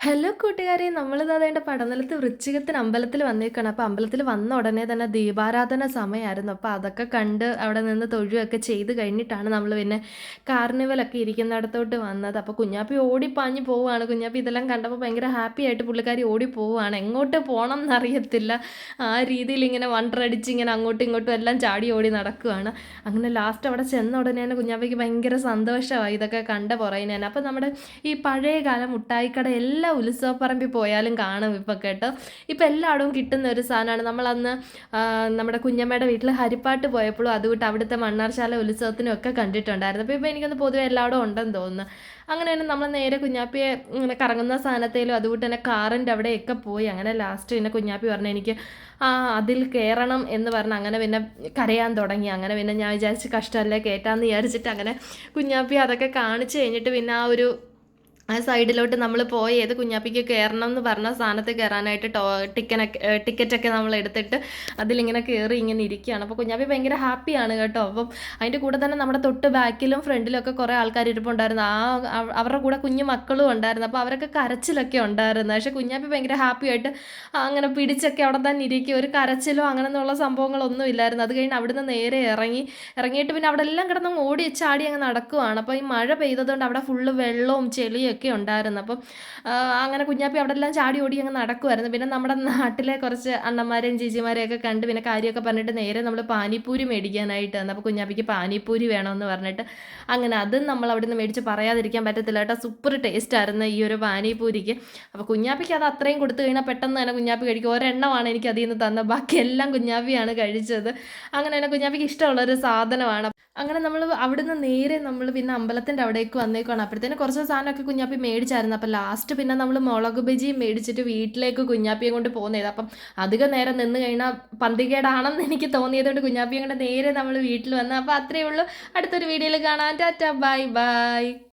Hello കൂട്ടുകാരെ നമ്മളിത് അതേണ്ട പടനിലത്ത് വൃശ്ചികത്തിന് അമ്പലത്തിൽ വന്നേക്കാണ് അപ്പോൾ അമ്പലത്തിൽ വന്ന ഉടനെ തന്നെ ദീപാരാധന സമയമായിരുന്നു അപ്പോൾ അതൊക്കെ കണ്ട് അവിടെ നിന്ന് തൊഴുകയൊക്കെ ചെയ്ത് കഴിഞ്ഞിട്ടാണ് നമ്മൾ പിന്നെ കാർണിവലൊക്കെ ഇരിക്കുന്നിടത്തോട്ട് വന്നത്. അപ്പോൾ കുഞ്ഞാപ്പി ഓടി ഓടിപ്പാഞ്ഞ് പോവുകയാണ്. കുഞ്ഞാപ്പി ഇതെല്ലാം കണ്ടപ്പോൾ ഭയങ്കര ഹാപ്പി ആയിട്ട് പുള്ളിക്കാരി ഓടി പോവുകയാണ്. എങ്ങോട്ട് പോകണം എന്നറിയത്തില്ല. ആ രീതിയിൽ ഇങ്ങനെ വണ്ടറടിച്ച് ഇങ്ങനെ അങ്ങോട്ടും ഇങ്ങോട്ടും എല്ലാം ചാടി ഓടി നടക്കുകയാണ് അങ്ങനെ ലാസ്റ്റ് അവിടെ ചെന്ന ഉടനെ തന്നെ കുഞ്ഞാപ്പിക്ക് ഭയങ്കര സന്തോഷമായി ഇതൊക്കെ കണ്ട പുറകിന് തന്നെ. അപ്പോൾ നമ്മുടെ ഈ പഴയകാല മുട്ടായിക്കട എല്ലാം ഉത്സവപ്പറമ്പിൽ പോയാലും കാണും ഇപ്പം കേട്ടോ. ഇപ്പം എല്ലായിടവും കിട്ടുന്ന ഒരു സാധനമാണ്. നമ്മളന്ന് നമ്മുടെ കുഞ്ഞമ്മയുടെ വീട്ടിൽ ഹരിപ്പാട്ട് പോയപ്പോഴും അതുകൂട്ട് അവിടുത്തെ മണ്ണാർശാല ഉത്സവത്തിനും ഒക്കെ കണ്ടിട്ടുണ്ടായിരുന്നു. അപ്പോൾ ഇപ്പോൾ എനിക്കൊന്ന് പൊതുവെ എല്ലായിടവും ഉണ്ടെന്ന് തോന്നുന്നു. അങ്ങനെ തന്നെ നമ്മൾ നേരെ കുഞ്ഞാപ്പിയെ ഇങ്ങനെ കറങ്ങുന്ന സാധനത്തേലും അതുകൂട്ട് തന്നെ കാറിന്റെ അവിടെയൊക്കെ പോയി. അങ്ങനെ ലാസ്റ്റ് പിന്നെ കുഞ്ഞാപ്പി പറഞ്ഞു എനിക്ക് ആ അതിൽ കയറണം എന്ന് പറഞ്ഞ് അങ്ങനെ പിന്നെ കരയാൻ തുടങ്ങി. അങ്ങനെ പിന്നെ ഞാൻ വിചാരിച്ച് കഷ്ടമല്ലേ കയറ്റാമെന്ന് വിചാരിച്ചിട്ട് അങ്ങനെ കുഞ്ഞാപ്പി അതൊക്കെ കാണിച്ച് കഴിഞ്ഞിട്ട് പിന്നെ ആ ഒരു ആ സൈഡിലോട്ട് നമ്മൾ പോയി ഏത് കുഞ്ഞാപ്പിക്ക് കയറണം എന്ന് പറഞ്ഞ സ്ഥാനത്ത് കയറാനായിട്ട് ടോ ടിക്കനൊക്കെ ടിക്കറ്റൊക്കെ നമ്മൾ എടുത്തിട്ട് അതിലിങ്ങനെ കയറി ഇങ്ങനെ ഇരിക്കുകയാണ്. അപ്പോൾ കുഞ്ഞാപ്പി ഭയങ്കര ഹാപ്പിയാണ് കേട്ടോ. അപ്പം അതിന്റെ കൂടെ തന്നെ നമ്മുടെ തൊട്ട് ബാക്കിലും ഫ്രണ്ടിലൊക്കെ കുറേ ആൾക്കാർ ഇരിപ്പുണ്ടായിരുന്നു. ആ അവരുടെ കൂടെ കുഞ്ഞു മക്കളും ഉണ്ടായിരുന്നു. അപ്പോൾ അവരൊക്കെ കരച്ചിലൊക്കെ ഉണ്ടായിരുന്നു. പക്ഷേ കുഞ്ഞാപ്പി ഭയങ്കര ഹാപ്പി ആയിട്ട് അങ്ങനെ പിടിച്ചൊക്കെ അവിടെ തന്നെ ഇരിക്കുക ഒരു കരച്ചിലോ അങ്ങനെയുള്ള സംഭവങ്ങളൊന്നും ഇല്ലായിരുന്നു. അത് കഴിഞ്ഞ് അവിടുന്ന് നേരെ ഇറങ്ങി ഇറങ്ങിയിട്ട് പിന്നെ അവിടെ എല്ലാം കിടന്ന് ഓടി ചാടി അങ്ങ് നടക്കുവാണ്. അപ്പോൾ ഈ മഴ പെയ്തതുകൊണ്ട് അവിടെ ഫുള്ള് വെള്ളവും ചെളിയും ഒക്കെ ഉണ്ടായിരുന്നു. അപ്പം അങ്ങനെ കുഞ്ഞാപ്പി അവിടെ എല്ലാം ചാടി ഓടി അങ്ങ് നടക്കുമായിരുന്നു പിന്നെ നമ്മുടെ നാട്ടിലെ കുറച്ച് അണ്ണന്മാരെയും ചേച്ചിമാരെയും ഒക്കെ കണ്ട് പിന്നെ കാര്യമൊക്കെ പറഞ്ഞിട്ട് നേരെ നമ്മൾ പാനിപ്പൂരി മേടിക്കാനായിട്ട് വന്നു. അപ്പോൾ കുഞ്ഞാപ്പിക്ക് പാനിപ്പൂരി വേണമെന്ന് പറഞ്ഞിട്ട് അങ്ങനെ അതും നമ്മൾ അവിടെ നിന്ന് മേടിച്ച് പറയാതിരിക്കാൻ പറ്റത്തില്ല കേട്ടോ. സൂപ്പർ ടേസ്റ്റ് ആയിരുന്നു ഈ ഒരു പാനിപ്പൂരിക്ക്. അപ്പോൾ കുഞ്ഞാപ്പിക്ക് അത് അത്രയും കൊടുത്തു കഴിഞ്ഞാൽ പെട്ടെന്ന് തന്നെ കുഞ്ഞാപ്പി കഴിക്കും. ഒരെണ്ണമാണ് എനിക്ക് അതിൽ നിന്ന് തന്നത്. ബാക്കി എല്ലാം കുഞ്ഞാപ്പിയാണ് കഴിച്ചത്. അങ്ങനെ തന്നെ കുഞ്ഞാപ്പിക്ക് ഇഷ്ടമുള്ളൊരു സാധനമാണ്. അങ്ങനെ നമ്മൾ അവിടുന്ന് നേരെ നമ്മൾ പിന്നെ അമ്പലത്തിന്റെ അവിടേക്ക് വന്നേക്കാണ് അപ്പോഴത്തേന് കുറച്ച് സാധനമൊക്കെ കുഞ്ഞാപ്പി മേടിച്ചായിരുന്നു. അപ്പോൾ ലാസ്റ്റ് പിന്നെ നമ്മൾ മുളക് ബജിയും മേടിച്ചിട്ട് വീട്ടിലേക്ക് കുഞ്ഞാപ്പിയെ കൊണ്ട് പോകുന്നത് അപ്പം അധികം നേരം നിന്ന് കഴിഞ്ഞാൽ പന്തികേടാണെന്ന് എനിക്ക് തോന്നിയതുകൊണ്ട് കുഞ്ഞാപ്പിയെ കൊണ്ട് നേരെ നമ്മൾ വീട്ടിൽ വന്നു. അപ്പോൾ അത്രയേ ഉള്ളൂ. അടുത്തൊരു വീഡിയോയിൽ കാണാൻ ടാറ്റ. Bye bye.